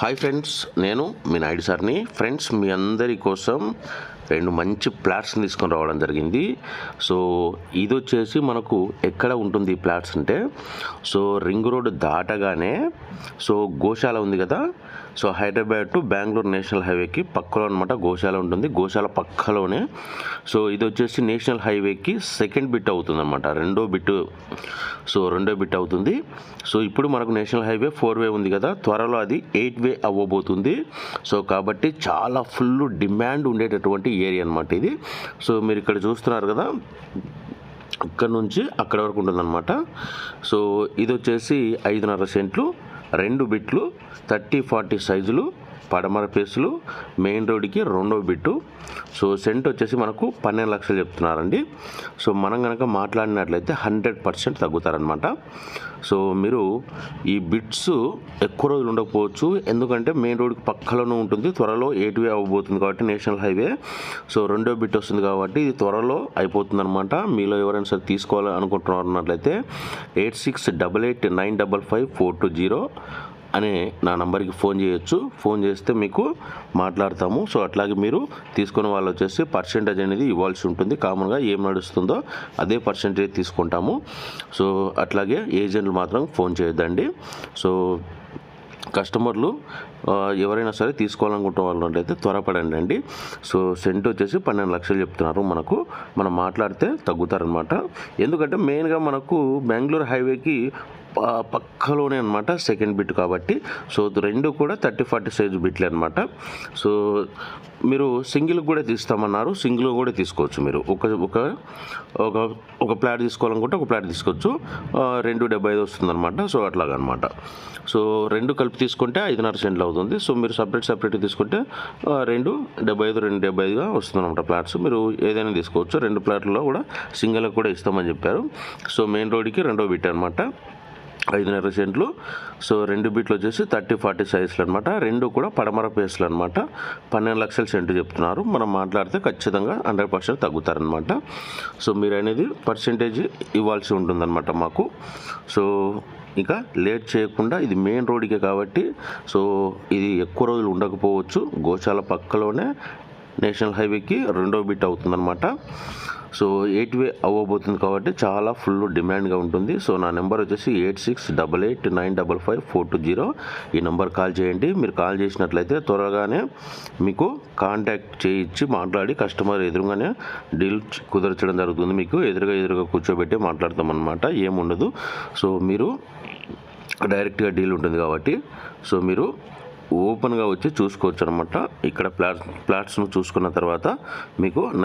Hi friends నేను మీ నాయుడు సార్ని. Friends మీ అందరి కోసం రెండు మంచి ప్లాట్స్ని తీసుకొని రావడం జరిగింది. సో ఇది వచ్చేసి మనకు ఎక్కడ ఉంటుంది ఈ ప్లాట్స్ అంటే సో రింగ్ రోడ్ దాటగానే సో గోశాల ఉంది కదా so Hyderabad to Bengaluru national హైవేకి పక్కలో అనమాట గోశాల ఉంటుంది. గోశాల పక్కలోనే సో ఇది వచ్చేసి నేషనల్ హైవేకి సెకండ్ బిట్ అవుతుంది అనమాట రెండో బిట్. సో రెండో బిట్ అవుతుంది. సో ఇప్పుడు మనకు నేషనల్ హైవే ఫోర్ వే ఉంది కదా త్వరలో అది ఎయిట్ వే అవ్వబోతుంది. సో కాబట్టి చాలా ఫుల్ డిమాండ్ ఉండేటటువంటి ఏరియా అనమాట ఇది. సో మీరు ఇక్కడ చూస్తున్నారు కదా ఇక్కడ నుంచి అక్కడ వరకు ఉంటుందన్నమాట. సో ఇది వచ్చేసి ఐదున్నర సెంట్లు రెండు బిట్లు థర్టీ ఫార్టీ సైజులు పడమర పేసులు మెయిన్ రోడ్కి రెండో బిట్టు. సో సెంట్ వచ్చేసి మనకు పన్నెండు లక్షలు చెప్తున్నారండి. సో మనం కనుక మాట్లాడినట్లయితే హండ్రెడ్ పర్సెంట్ తగ్గుతారనమాట సో మీరు ఈ బిట్స్ ఎక్కువ రోజులు ఉండకపోవచ్చు. ఎందుకంటే మెయిన్ రోడ్కి పక్కలోనే ఉంటుంది. త్వరలో ఎయిట్ అవ్వబోతుంది కాబట్టి నేషనల్ హైవే. సో రెండో బిట్ వస్తుంది కాబట్టి ఇది త్వరలో అయిపోతుంది అనమాట మీలో ఎవరైనా సరే తీసుకోవాలి అనుకుంటున్నారు అన్నట్లయితే eight six double eight nine double five four two zero అనే నా నంబర్కి ఫోన్ చేయొచ్చు. ఫోన్ చేస్తే మీకు మాట్లాడతాము. సో అట్లాగే మీరు తీసుకున్న వాళ్ళు వచ్చేసి పర్సెంటేజ్ అనేది ఇవ్వాల్సి ఉంటుంది. కామన్గా ఏం నడుస్తుందో అదే పర్సెంటేజ్ తీసుకుంటాము. సో అట్లాగే ఏజెంట్లు మాత్రం ఫోన్ చేయొద్దండి. సో కస్టమర్లు ఎవరైనా సరే తీసుకోవాలనుకుంటున్న వాళ్ళు అయితే త్వరపడండి అండి సో సెంట్ వచ్చేసి పన్నెండు లక్షలు చెప్తున్నారు మనకు. మనం మాట్లాడితే తగ్గుతారనమాట. ఎందుకంటే మెయిన్గా మనకు బెంగళూరు హైవేకి పక్కలోనే అనమాట సెకండ్ బిట్ కాబట్టి. సో రెండు కూడా థర్టీ ఫార్టీ సైజ్ బిట్లే అనమాట. సో మీరు సింగిల్ కూడా తీస్తామన్నారు. సింగిల్ కూడా తీసుకోవచ్చు మీరు. ఒక ఒక ఒక ఒక ప్లాట్ తీసుకోవాలనుకుంటే ఒక ప్లాట్ తీసుకోవచ్చు. రెండు డెబ్బై ఐదు వస్తుంది అనమాట సో అట్లాగనమాట. సో రెండు కలిపి తీసుకుంటే ఐదున్నర సెంట్లు అవుతుంది. సో మీరు సపరేట్ సపరేట్ తీసుకుంటే రెండు డెబ్బై ఐదు రెండు డెబ్బై ఐదుగా వస్తుంది అనమాట ప్లాట్స్. మీరు ఏదైనా తీసుకోవచ్చు. రెండు ప్లాట్లలో కూడా సింగిల్గా కూడా ఇస్తామని చెప్పారు. సో మెయిన్ రోడ్కి రెండో బిట్ అనమాట ఐదున్నర సెంట్లు. సో రెండు బిట్లు వచ్చేసి థర్టీ ఫార్టీ సైజులు అనమాట రెండు కూడా పడమర పేస్లు అనమాట పన్నెండు లక్షల సెంటు చెప్తున్నారు. మనం మాట్లాడితే ఖచ్చితంగా హండ్రెడ్ పర్సెంట్ తగ్గుతారనమాట సో మీరు అనేది పర్సెంటేజ్ ఇవ్వాల్సి ఉంటుందన్నమాట మాకు. సో ఇంకా లేట్ చేయకుండా ఇది మెయిన్ రోడ్కే కాబట్టి సో ఇది ఎక్కువ రోజులు ఉండకపోవచ్చు. గోశాల పక్కలోనే నేషనల్ హైవేకి రెండో బిట్ అవుతుందన్నమాట. సో ఎయిట్ వే అవ్వబోతుంది కాబట్టి చాలా ఫుల్ డిమాండ్గా ఉంటుంది. సో నా నెంబర్ వచ్చేసి eight six double eight nine double five four two zero. ఈ నెంబర్ కాల్ చేయండి. మీరు కాల్ చేసినట్లయితే త్వరగానే మీకు కాంటాక్ట్ చేయించి మాట్లాడి కస్టమర్ ఎదురుగానే డీల్ కుదర్చడం జరుగుతుంది మీకు. ఎదురుగా ఎదురుగా కూర్చోబెట్టి మాట్లాడతామన్నమాట ఏముండదు. సో మీరు డైరెక్ట్గా డీల్ ఉంటుంది కాబట్టి సో మీరు ఓపెన్గా వచ్చి చూసుకోవచ్చు అనమాట ఇక్కడ ప్లాట్ ప్లాట్స్ను చూసుకున్న తర్వాత మీకు